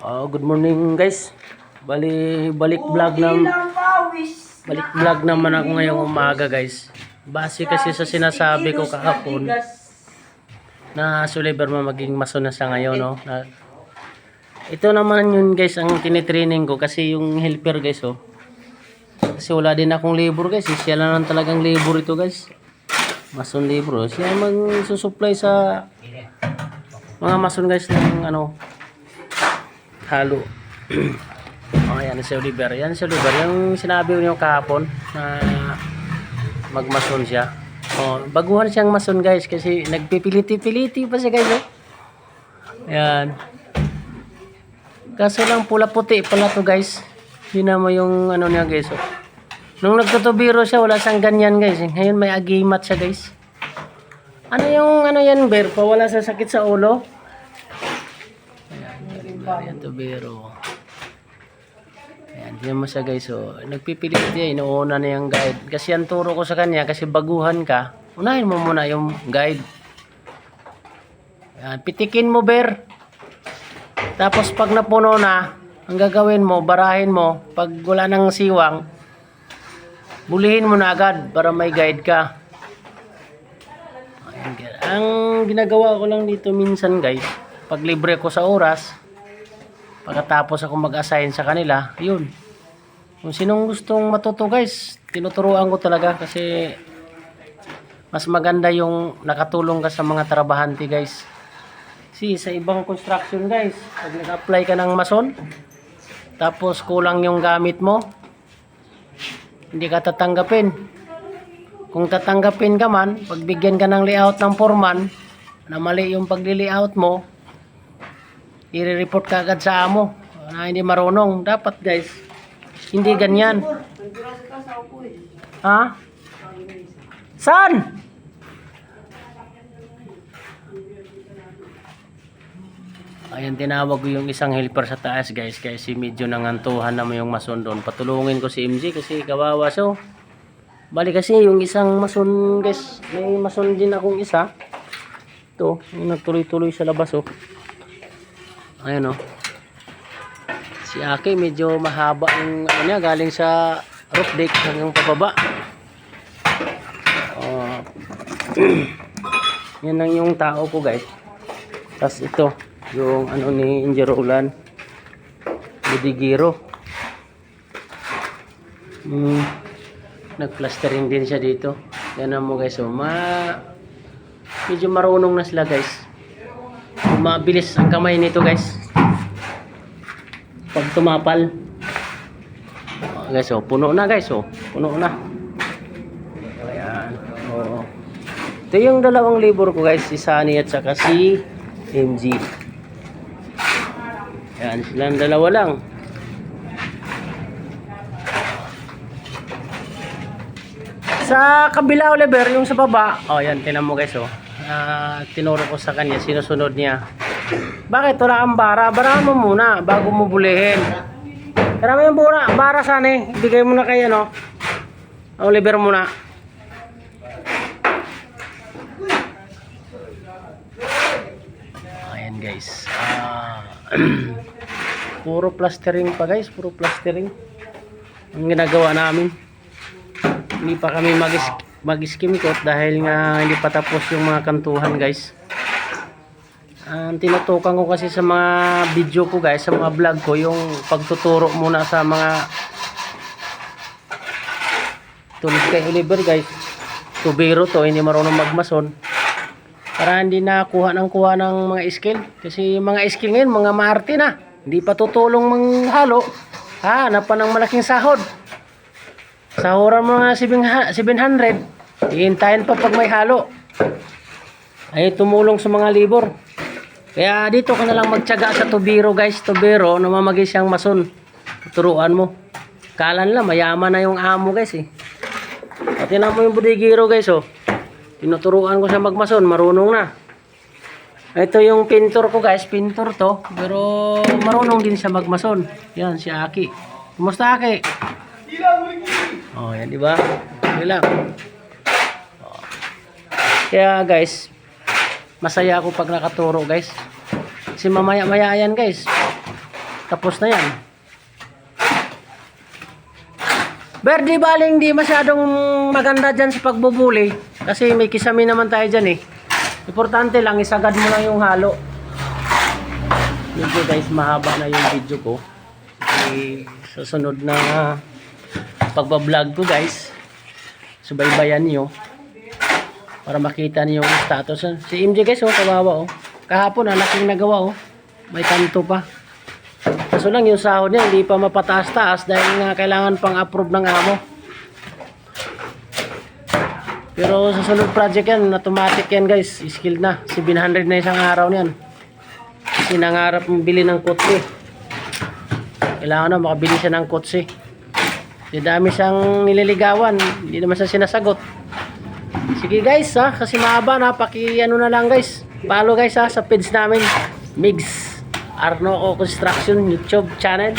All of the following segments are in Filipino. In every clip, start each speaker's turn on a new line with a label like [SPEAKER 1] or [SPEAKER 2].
[SPEAKER 1] Oh, good morning guys. Bali balik vlog ng balik vlog naman ako ngayong umaga guys. Base kasi sa sinasabi ko kahapon na si Oliver ma maging maso na siya ngayon no. Na, ito naman yun guys ang tinitraining ko kasi yung helper guys oh. Kasi wala din akong labor guys. eh. Siya lang ang talagang labor ito guys. Mason labor. oh. Siya ang magsusupply sa mga mason guys ng ano halo. oh, yan si Oliver. Yan si Oliver. Yung sinabi ko niyo kahapon na magmason siya. Oh, baguhan siyang mason guys kasi nagpipiliti-piliti pa siya guys. Eh. Yan. Kaso lang pula puti pala to guys. Yun mo yung ano niya guys. Oh. Nung nagtutubiro siya, wala siyang ganyan guys. eh. Ngayon may agimat siya guys. Ano yung ano yan, Ber? Pawala sa sakit sa ulo? Ayan, tubero. Ayan, tingnan mo siya guys. So, nagpipilit niya, inuuna na yung guide. Kasi ang turo ko sa kanya, kasi baguhan ka, unahin mo muna yung guide. Ayan, pitikin mo, Ber. Tapos pag napuno na, ang gagawin mo, barahin mo, pag wala nang siwang, bulihin mo na agad para may guide ka. Ayan. Ang ginagawa ko lang dito minsan guys, pag libre ko sa oras, pagkatapos ako mag-assign sa kanila, yun. Kung sinong gustong matuto guys, tinuturuan ko talaga kasi mas maganda yung nakatulong ka sa mga trabahante guys. Si sa ibang construction guys, pag nag-apply ka ng mason, tapos kulang yung gamit mo, hindi ka tatanggapin. Kung tatanggapin ka man, pagbigyan ka ng layout ng foreman, na mali yung pagli-layout mo, i-report ka agad sa amo na hindi marunong. Dapat guys, hindi ganyan. Ha? Saan? Ayan, tinawag ko yung isang helper sa taas guys kasi medyo nangantuhan na mo yung mason doon. Patulungin ko si MJ kasi kawawa so. Bali kasi yung isang mason guys, may mason din akong isa. Ito, nagtuloy-tuloy sa labas oh. Ayan oh. Si Aki medyo mahaba yung ano niya galing sa roof deck hanggang pababa. Oh. Yan lang yung tao ko guys. Tapos ito, yung ano ni Injerolan. Budigiro. Hmm. Nag-plastering din siya dito. Yan mo guys. So, ma medyo marunong na sila guys. Mabilis ang kamay nito guys. Pag tumapal. Oh, guys, oh, puno na guys, oh. Puno na. Ayan. Oh. Ito yung dalawang labor ko guys, si Sunny at saka si MG. Ayan, silang dalawa lang. Sa kabila, Oliver, yung sa baba, oh, yan, tinan mo guys, oh. Ah, tinuro ko sa kanya, sinusunod niya. Bakit wala kang bara? Barahan mo muna bago mo bulihin. Karami yung bara, bara sana eh. Ibigay mo na kay ano. Oliver muna. Ayan guys. Ah, puro plastering pa guys, puro plastering. Ang ginagawa namin. Hindi pa kami mag mag-skim coat dahil nga hindi pa tapos yung mga kantuhan guys. Ang tinutukan ko kasi sa mga video ko guys, sa mga vlog ko, yung pagtuturo muna sa mga tulad kay Oliver guys. Tubero to, hindi marunong magmason. Para hindi na kuha ng kuha ng mga skill. Kasi mga skill ngayon, mga maarte na. Hindi pa tutulong manghalo. Ha, hanap pa ng malaking sahod. Sahuran mo nga 700. Hihintayin pa pag may halo. Ay tumulong sa mga libor. Kaya dito ka na lang magtiyaga sa tubiro guys. Tubiro, namamagi siyang mason. Turuan mo. Kalan lang, mayaman na yung amo guys eh. Pati na mo yung budigiro guys oh. Tinuturuan ko siya magmason, marunong na. Ito yung pintor ko guys, pintor to. Pero marunong din siya magmason. Yan, si Aki. Kumusta Aki? Oh, yan di ba? Okay lang. Oh. Kaya guys, masaya ako pag nakaturo guys. Kasi mamaya-maya yan guys. tapos na yan. Berdi baling di masyadong maganda dyan sa pagbubuli. Kasi may kisame naman tayo dyan eh. Importante lang, isagad mo lang yung halo. Medyo guys, mahaba na yung video ko. Eh, sa sunod na pagbablog ko guys, subaybayan nyo para makita niyo yung status. Si MJ guys, oh, kawawa oh. Kahapon, ang laking nagawa oh. May kanto pa. Kaso lang yung sahod niya, hindi pa mapataas-taas dahil nga kailangan pang approve ng amo. Pero sa sunod project yan, automatic yan guys. Skill na. 700 na isang araw niyan. Kasi nangarap bili ng kotse. Kailangan na makabili siya ng kotse. Di dami siyang nililigawan. Hindi naman siya sinasagot. Sige guys ha, kasi mahaba na, paki ano na lang guys. Follow guys ha, sa page namin. Migs Arnoco Construction YouTube channel.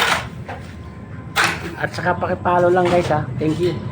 [SPEAKER 1] At saka paki-follow lang guys ha. Thank you.